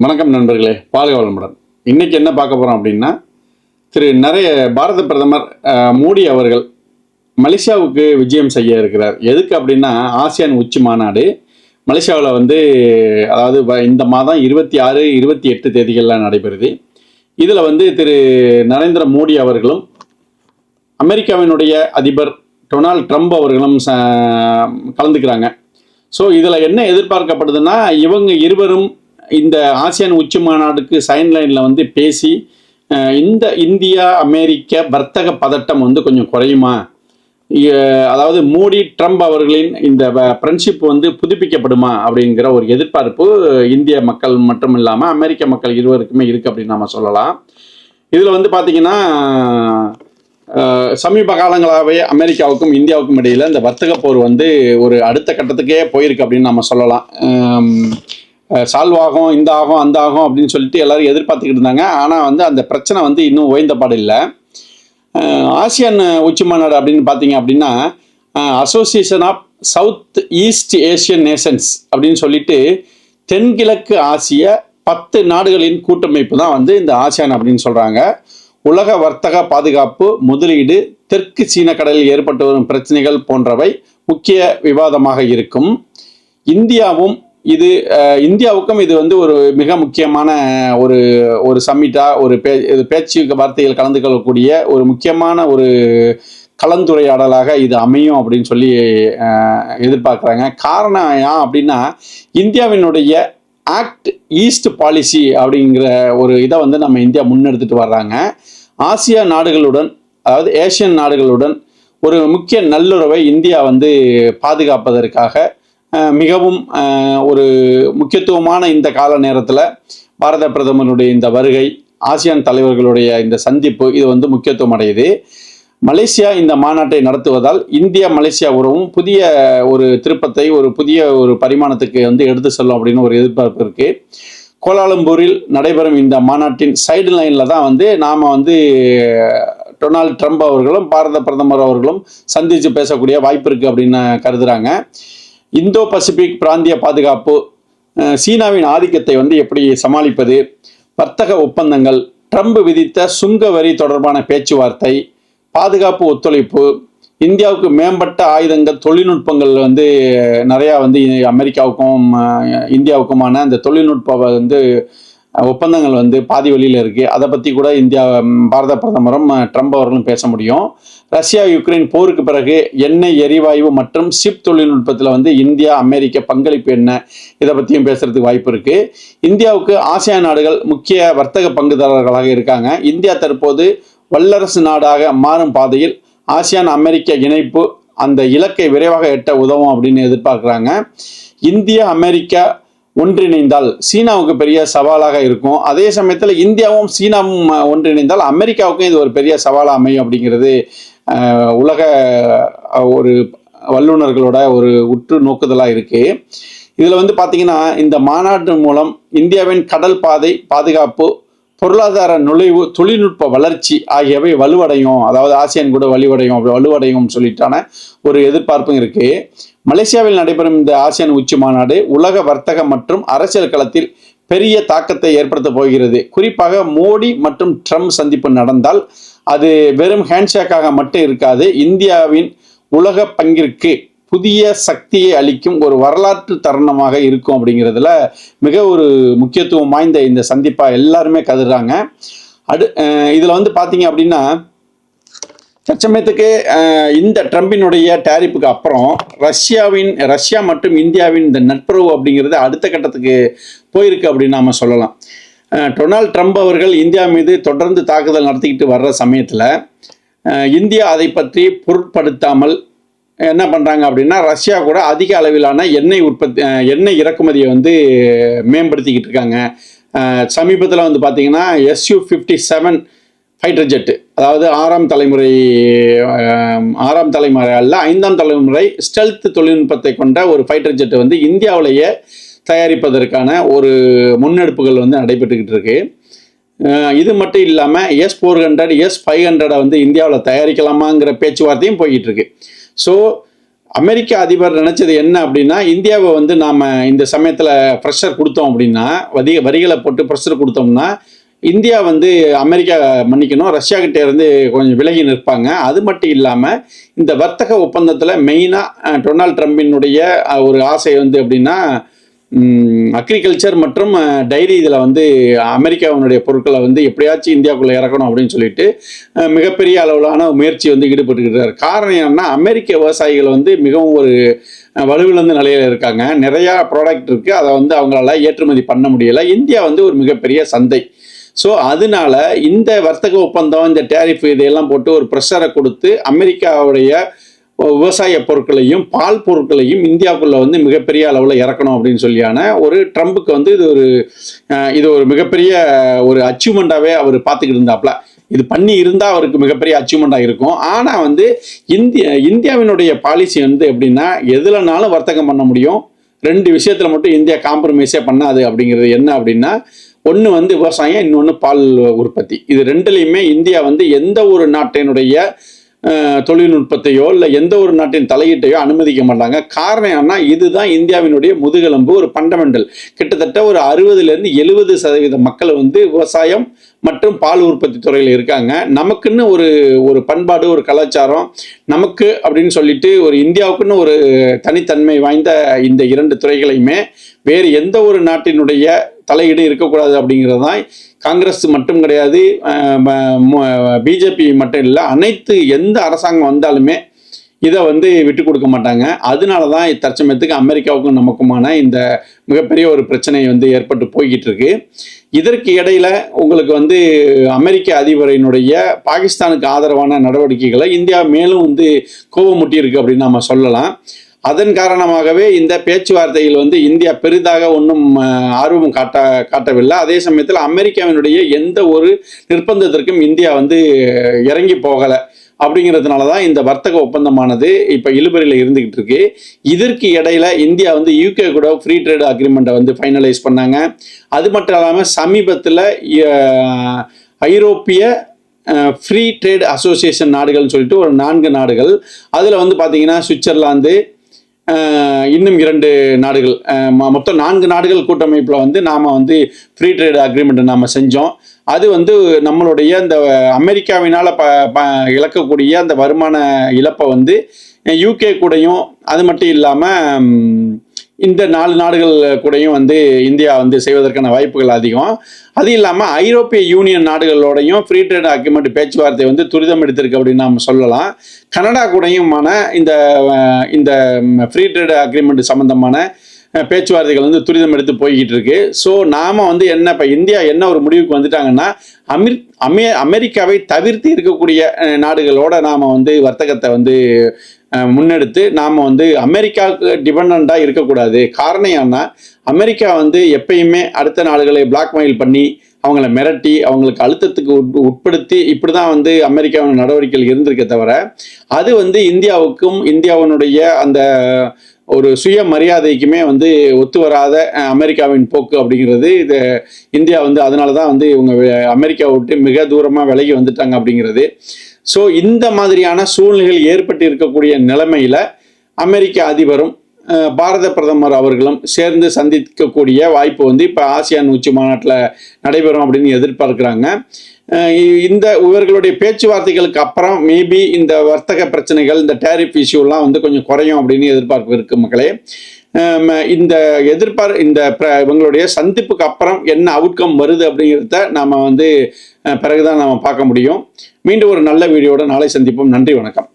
வணக்கம் நண்பர்களே வாழ்க வளமுடன் இன்றைக்கி என்ன பார்க்க போகிறோம் அப்படின்னா திரு நிறைய பாரத பிரதமர் மோடி அவர்கள் மலேசியாவுக்கு விஜயம் செய்ய இருக்கிறார். எதுக்கு அப்படின்னா ஆசியான் உச்சி மாநாடு. மலேசியாவில் வந்து அதாவது வ- இந்த மாதம் இருபத்தி ஆறு இருபத்தி எட்டு தேதிகள்லாம் நடைபெறுது. இதில் வந்து திரு நரேந்திர மோடி அவர்களும் அமெரிக்காவினுடைய அதிபர் டொனால்ட் ட்ரம்ப் அவர்களும் ச கலந்துக்கிறாங்க. ஸோ இதில் என்ன எதிர்பார்க்கப்படுதுன்னா இவங்க இருவரும் இந்த ஆசியான் உச்சி மாநாடுக்கு சைன் லைனில் வந்து பேசி இந்த இந்தியா அமெரிக்க வர்த்தக பதட்டம் வந்து கொஞ்சம் குறையுமா? அதாவது மோடி ட்ரம்ப் அவர்களின் இந்த ஃப்ரெண்ட்ஷிப் வந்து புதுப்பிக்கப்படுமா அப்படிங்கிற ஒரு எதிர்பார்ப்பு இந்திய மக்கள் மட்டும் இல்லாமல் அமெரிக்க மக்கள் இருவருக்குமே இருக்குது அப்படின்னு நம்ம சொல்லலாம். இதில் வந்து பார்த்திங்கன்னா சமீப காலங்களாகவே அமெரிக்காவுக்கும் இந்தியாவுக்கும் இடையில் இந்த வர்த்தக போர் வந்து ஒரு அடுத்த கட்டத்துக்கே போயிருக்கு அப்படின்னு நம்ம சொல்லலாம். சால்வ் ஆகும் இந்த ஆகும் அந்த ஆகும் அப்படின்னு சொல்லிட்டு எல்லாரும் எதிர்பார்த்துக்கிட்டு இருந்தாங்க. ஆனால் வந்து அந்த பிரச்சனை வந்து இன்னும் ஓய்ந்த பாடு இல்லை ஆசியான் உச்சி மாநாடு அப்படின்னு பார்த்தீங்க அப்படின்னா association of south east Asian nations அப்படின்னு சொல்லிட்டு தென்கிழக்கு ஆசிய பத்து நாடுகளின் கூட்டமைப்பு தான் வந்து இந்த ஆசியான் அப்படின்னு சொல்கிறாங்க உலக வர்த்தக பாதுகாப்பு முதலீடு தெற்கு சீன கடலில் ஏற்பட்டு வரும் பிரச்சனைகள் போன்றவை முக்கிய விவாதமாக இருக்கும். இந்தியாவும் இது இந்தியாவுக்கும் இது வந்து ஒரு மிக முக்கியமான ஒரு ஒரு சம்மிட்டாக ஒரு பே இது பேச்சு வார்த்தைகள் கலந்து கொள்ளக்கூடிய ஒரு முக்கியமான ஒரு கலந்துரையாடலாக இது அமையும் அப்படின்னு சொல்லி எதிர்பார்க்குறாங்க. காரணம் ஏன் அப்படின்னா இந்தியாவினுடைய ஆக்ட் ஈஸ்ட் பாலிசி அப்படிங்கிற ஒரு இதை வந்து நம்ம இந்தியா முன்னெடுத்துட்டு வர்றாங்க. ஆசியா நாடுகளுடன் அதாவது ஏசியன் நாடுகளுடன் ஒரு முக்கிய நல்லுறவை இந்தியா வந்து பாதுகாப்பதற்காக மிகவும் ஒரு முக்கியத்துவமான இந்த கால நேரத்தில் பாரத பிரதமருடைய இந்த வருகை ஆசியான் தலைவர்களுடைய இந்த சந்திப்பு இது வந்து முக்கியத்துவம் அடையுது. மலேசியா இந்த மாநாட்டை நடத்துவதால் இந்தியா மலேசியா உறவும் புதிய ஒரு திருப்பத்தை ஒரு புதிய ஒரு பரிமாணத்துக்கு வந்து எடுத்து செல்லும் அப்படின்னு ஒரு எதிர்பார்ப்பு இருக்கு. கோலாலம்பூரில் நடைபெறும் இந்த மாநாட்டின் சைடு லைனில் தான் வந்து நாம் வந்து டொனால்ட் ட்ரம்ப் அவர்களும் பாரத பிரதமர் அவர்களும் சந்தித்து பேசக்கூடிய வாய்ப்பு இருக்குது அப்படின்னு கருதுறாங்க. இந்தோ பசிபிக் பிராந்திய பாதுகாப்பு சீனாவின் ஆதிக்கத்தை வந்து எப்படி சமாளிப்பது வர்த்தக ஒப்பந்தங்கள் ட்ரம்ப் விதித்த சுங்க வரி தொடர்பான பேச்சுவார்த்தை பாதுகாப்பு ஒத்துழைப்பு இந்தியாவுக்கு மேம்பட்ட ஆயுதங்கள் தொழில்நுட்பங்கள் வந்து நிறையா வந்து அமெரிக்காவுக்கும் இந்தியாவுக்குமான அந்த தொழில்நுட்ப வந்து ஒப்பந்தங்கள் வந்து பாதி வழியில் இருக்குது அதை பற்றி கூட இந்தியா பாரத பிரதமரும் ட்ரம்ப் அவர்களும் பேச முடியும். ரஷ்யா யுக்ரைன் போருக்கு பிறகு எண்ணெய் எரிவாயு மற்றும் ஷிப் தொழில்நுட்பத்தில் வந்து இந்தியா அமெரிக்க பங்களிப்பு என்ன? இதை பற்றியும் பேசுகிறதுக்கு வாய்ப்பு இருக்குது இந்தியாவுக்கு ஆசியான் நாடுகள் முக்கிய வர்த்தக பங்குதாரர்களாக இருக்காங்க. இந்தியா தற்போது வல்லரசு நாடாக மாறும் பாதையில் ஆசியான் அமெரிக்க இணைப்பு அந்த இலக்கை விரைவாக எட்ட உதவும் அப்படின்னு எதிர்பார்க்குறாங்க. இந்தியா அமெரிக்கா ஒன்றிணைந்தால் சீனாவுக்கு பெரிய சவாலாக இருக்கும். அதே சமயத்தில் இந்தியாவும் சீனாவும் ஒன்றிணைந்தால் அமெரிக்காவுக்கும் இது ஒரு பெரிய சவாலாக அமையும் அப்படிங்கிறது உலக ஒரு வல்லுநர்களோட ஒரு உற்று நோக்குதலாக இருக்குது இதில் வந்து பார்த்தீங்கன்னா இந்த மாநாட்டு மூலம் இந்தியாவின் கடல் பாதை பாதுகாப்பு பொருளாதார நுழைவு தொழில்நுட்ப வளர்ச்சி ஆகியவை வலுவடையும். அதாவது ஆசியான் கூட வலுவடையும் அப்படி வலுவடையும் சொல்லிட்டான ஒரு எதிர்பார்ப்பும் இருக்குது மலேசியாவில் நடைபெறும் இந்த ஆசியான் உச்சி மாநாடு உலக வர்த்தக மற்றும் அரசியல் களத்தில் பெரிய தாக்கத்தை ஏற்படுத்தப் போகிறது. குறிப்பாக மோடி மற்றும் ட்ரம்ப் சந்திப்பு நடந்தால் அது வெறும் ஹேண்ட்ஷேக்காக மட்டும் இருக்காது. இந்தியாவின் உலக பங்கிற்கு புதிய சக்தியை அளிக்கும் ஒரு வரலாற்று தருணமாக இருக்கும் அப்படிங்கிறதுல மிக ஒரு முக்கியத்துவம் வாய்ந்த இந்த சந்திப்பாக எல்லாருமே கருதுறாங்க. அடு இதில் வந்து பார்த்தீங்க அப்படின்னா தற்சமயத்துக்கு இந்த ட்ரம்பினுடைய டேரிப்புக்கு அப்புறம் ரஷ்யாவின் ரஷ்யா மற்றும் இந்தியாவின் இந்த நட்புறவு அப்படிங்கிறது அடுத்த கட்டத்துக்கு போயிருக்கு அப்படின்னு நம்ம சொல்லலாம். டொனால்ட் ட்ரம்ப் அவர்கள் இந்தியா மீது தொடர்ந்து தாக்குதல் நடத்திக்கிட்டு வர்ற சமயத்தில் இந்தியா அதை பற்றி பொருட்படுத்தாமல் என்ன பண்ணுறாங்க அப்படின்னா ரஷ்யா கூட அதிக அளவிலான எண்ணெய் உற்பத்தி எண்ணெய் இறக்குமதியை வந்து மேம்படுத்திக்கிட்டு இருக்காங்க. சமீபத்தில் வந்து பார்த்தீங்கன்னா SU fifty seven fighter jet அதாவது ஆறாம் தலைமுறை ஆறாம் தலைமுறை அல்ல ஐந்தாம் தலைமுறை ஸ்டெல்த் தொழில்நுட்பத்தை கொண்ட ஒரு ஃபைட்டர் ஜெட்டு வந்து இந்தியாவிலேயே தயாரிப்பதற்கான ஒரு முன்னெடுப்புகள் வந்து நடைபெற்றுக்கிட்டு இருக்கு. இது மட்டும் இல்லாமல் S four hundred S five ஹண்ட்ரடை வந்து இந்தியாவில் தயாரிக்கலாமாங்கிற பேச்சுவார்த்தையும் போய்கிட்டு இருக்கு. ஸோ அமெரிக்க அதிபர் நினச்சது என்ன அப்படின்னா இந்தியாவை வந்து நாம் இந்த சமயத்தில் ப்ரெஷர் கொடுத்தோம் அப்படின்னா வரி வரிகளை போட்டு ப்ரெஷர் கொடுத்தோம்னா இந்தியா வந்து அமெரிக்கா மன்னிக்கணும் ரஷ்யா கிட்டே இருந்து கொஞ்சம் விலகி நிற்பாங்க. அது மட்டும் இல்லாமல் இந்த வர்த்தக ஒப்பந்தத்தில் மெயினாக டொனால்ட் ட்ரம்பினுடைய ஒரு ஆசை வந்து அப்படின்னா அக்ரிகல்ச்சர் மற்றும் டைரி இதில் வந்து அமெரிக்காவினுடைய பொருட்களை வந்து எப்படியாச்சும் இந்தியாவுக்குள்ளே இறக்கணும் அப்படின்னு சொல்லிட்டு மிகப்பெரிய அளவிலான முயற்சி வந்து ஈடுபட்டுக்கிறார் காரணம் என்னென்னா அமெரிக்க விவசாயிகள் வந்து மிகவும் ஒரு வலுவிழந்த நிலையில் இருக்காங்க. நிறையா ப்ராடக்ட் இருக்குது அதை வந்து அவங்களால ஏற்றுமதி பண்ண முடியலை. இந்தியா வந்து ஒரு மிகப்பெரிய சந்தை. ஸோ அதனால இந்த வர்த்தக ஒப்பந்தம் இந்த டேரிஃப் இதையெல்லாம் போட்டு ஒரு ப்ரெஷரை கொடுத்து அமெரிக்காவுடைய விவசாய பொருட்களையும் பால் பொருட்களையும் இந்தியாவுக்குள்ளே வந்து மிகப்பெரிய அளவில் இறக்கணும் அப்படின்னு சொல்லியான ஒரு ட்ரம்புக்கு வந்து இது ஒரு இது ஒரு மிகப்பெரிய ஒரு அச்சீவ்மெண்ட்டாகவே அவர் பார்த்துக்கிட்டு இருந்தாப்ல. இது பண்ணி இருந்தால் அவருக்கு மிகப்பெரிய அச்சீவ்மெண்ட்டாக இருக்கும். ஆனால் வந்து இந்திய இந்தியாவினுடைய பாலிசி வந்து எப்படின்னா எதுலனாலும் வர்த்தகம் பண்ண முடியும். ரெண்டு விஷயத்தில் மட்டும் இந்தியா காம்ப்ரமைஸே பண்ணாது அப்படிங்கிறது என்ன அப்படின்னா ஒன்று வந்து விவசாயம் இன்னொன்று பால் உற்பத்தி. இது ரெண்டுலேயுமே இந்தியா வந்து எந்த ஒரு நாட்டினுடைய தொழில்நுட்பத்தையோ இல்லை எந்த ஒரு நாட்டின் தலையீட்டையோ அனுமதிக்க மாட்டாங்க. காரணம் என்ன இதுதான் இந்தியாவினுடைய முதுகெலும்பு ஒரு ஃபண்டமெண்டல் கிட்டத்தட்ட ஒரு அறுபதுலேருந்து எழுபது சதவீத மக்கள் வந்து விவசாயம் மற்றும் பால் உற்பத்தி துறையில் இருக்காங்க. நமக்குன்னு ஒரு ஒரு பண்பாடு ஒரு கலாச்சாரம் நமக்கு அப்படின்னு சொல்லிட்டு ஒரு இந்தியாவுக்குன்னு ஒரு தனித்தன்மை வாய்ந்த இந்த இரண்டு துறைகளையுமே வேறு எந்த ஒரு நாட்டினுடைய தலையீடு இருக்கக்கூடாது அப்படிங்கிறது தான் காங்கிரஸ் மட்டும் கிடையாது பிஜேபி மட்டும் இல்லை அனைத்து எந்த அரசாங்கம் வந்தாலுமே இதை வந்து விட்டு கொடுக்க மாட்டாங்க. அதனால தான் தற்சமயத்துக்கு அமெரிக்காவுக்கும் நமக்குமான இந்த மிகப்பெரிய ஒரு பிரச்சனை வந்து ஏற்பட்டு போய்கிட்டு இருக்கு. இதற்கு இடையில உங்களுக்கு வந்து அமெரிக்க அதிபரினுடைய பாகிஸ்தானுக்கு ஆதரவான நடவடிக்கைகளை இந்தியா மேலும் வந்து கோபமுட்டி இருக்கு அப்படின்னு நம்ம சொல்லலாம். அதன் காரணமாகவே இந்த பேச்சுவார்த்தையில் வந்து இந்தியா பெரிதாக ஒன்றும் ஆர்வம் காட்ட காட்டவில்லை. அதே சமயத்தில் அமெரிக்காவினுடைய எந்த ஒரு நிர்பந்தத்திற்கும் இந்தியா வந்து இறங்கி போகலை. அப்படிங்கிறதுனால தான் இந்த வர்த்தக ஒப்பந்தமானது இப்போ இழுபறியில் இருந்துக்கிட்டு இருக்கு. இதற்கு இடையில இந்தியா வந்து யூகே கூட ஃப்ரீ ட்ரேட் அக்ரிமெண்ட்டை வந்து ஃபைனலைஸ் பண்ணாங்க. அது மட்டும் இல்லாமல் சமீபத்தில் ஐரோப்பிய ஃப்ரீ ட்ரேட் அசோசியேஷன் நாடுகள்னு சொல்லிட்டு ஒரு நான்கு நாடுகள். அதில் வந்து பார்த்தீங்கன்னா சுவிட்சர்லாந்து இன்னும் இரண்டு நாடுகள். மொத்தம் நான்கு நாடுகள் கூட்டமைப்பில் வந்து நாம் வந்து ஃப்ரீ ட்ரேட் அக்ரிமெண்ட்டை நாம் செஞ்சோம். அது வந்து நம்மளுடைய இந்த அமெரிக்காவினால் ப ப இழக்கக்கூடிய அந்த வருமான இழப்பை வந்து யூகே கூடயும் அது மட்டும் இல்லாமல் இந்த நாலு நாடுகள் கூடயும் வந்து இந்தியா வந்து செய்வதற்கான வாய்ப்புகள் அதிகம். அது இல்லாமல் ஐரோப்பிய யூனியன் நாடுகளோடையும் ஃப்ரீ ட்ரேட் அக்ரிமெண்ட் பேச்சுவார்த்தை வந்து துரிதம் எடுத்திருக்கு அப்படின்னு நாம் சொல்லலாம். கனடா கூடயுமான இந்த இந்த ஃப்ரீ ட்ரேட் அக்ரிமெண்ட் சம்பந்தமான பேச்சுவார்த்தைகள் வந்து துரிதம் எடுத்து போய்கிட்டு இருக்கு. ஸோ நாம வந்து என்ன இப்போ இந்தியா என்ன ஒரு முடிவுக்கு வந்துட்டாங்கன்னா அமிர் அமெ அமெரிக்காவை தவிர்த்து இருக்கக்கூடிய நாடுகளோட நாம் வந்து வர்த்தகத்தை வந்து முன்னெடுத்து நாம் வந்து அமெரிக்காவுக்கு டிபெண்ட்டாக இருக்கக்கூடாது. காரணம் என்ன அமெரிக்கா வந்து எப்பயுமே அடுத்த நாடுகளை பிளாக்மெயில் பண்ணி அவங்கள மிரட்டி அவங்களுக்கு அழுத்தத்துக்கு உட் உட்படுத்தி இப்படி தான் வந்து அமெரிக்காவின் நடவடிக்கைகள் இருந்திருக்கே தவிர அது வந்து இந்தியாவுக்கும் இந்தியாவினுடைய அந்த ஒரு சுய மரியாதைக்குமே வந்து ஒத்து வராத அமெரிக்காவின் போக்கு அப்படிங்கிறது இது இந்தியா வந்து அதனால தான் வந்து இவங்க அமெரிக்காவை விட்டு மிக தூரமாக விலகி வந்துட்டாங்க அப்படிங்கிறது. ஸோ இந்த மாதிரியான சூழ்நிலைகள் ஏற்பட்டு இருக்கக்கூடிய நிலைமையில் அமெரிக்க அதிபரும் பாரத பிரதமர் அவர்களும் சேர்ந்து சந்திக்கக்கூடிய வாய்ப்பு வந்து இப்போ ஆசியான் உச்சி மாநாட்டில் நடைபெறும் அப்படின்னு எதிர்பார்க்குறாங்க. இ- இந்த இவர்களுடைய பேச்சுவார்த்தைகளுக்கு அப்புறம் மேபி இந்த வர்த்தக பிரச்சனைகள் இந்த டேரிஃப் இஷ்யூலாம் வந்து கொஞ்சம் குறையும் அப்படின்னு எதிர்பார்ப்பு இருக்கு மக்களே ம- இந்த எதிர்பார் இந்த இவங்களுடைய சந்திப்புக்கு அப்புறம் என்ன அவுட்கம் வருது அப்படிங்கிறத நாம் வந்து பிறகுதான் நாம் பார்க்க முடியும். மீண்டும் ஒரு நல்ல வீடியோட நாளை சந்திப்போம். நன்றி வணக்கம்.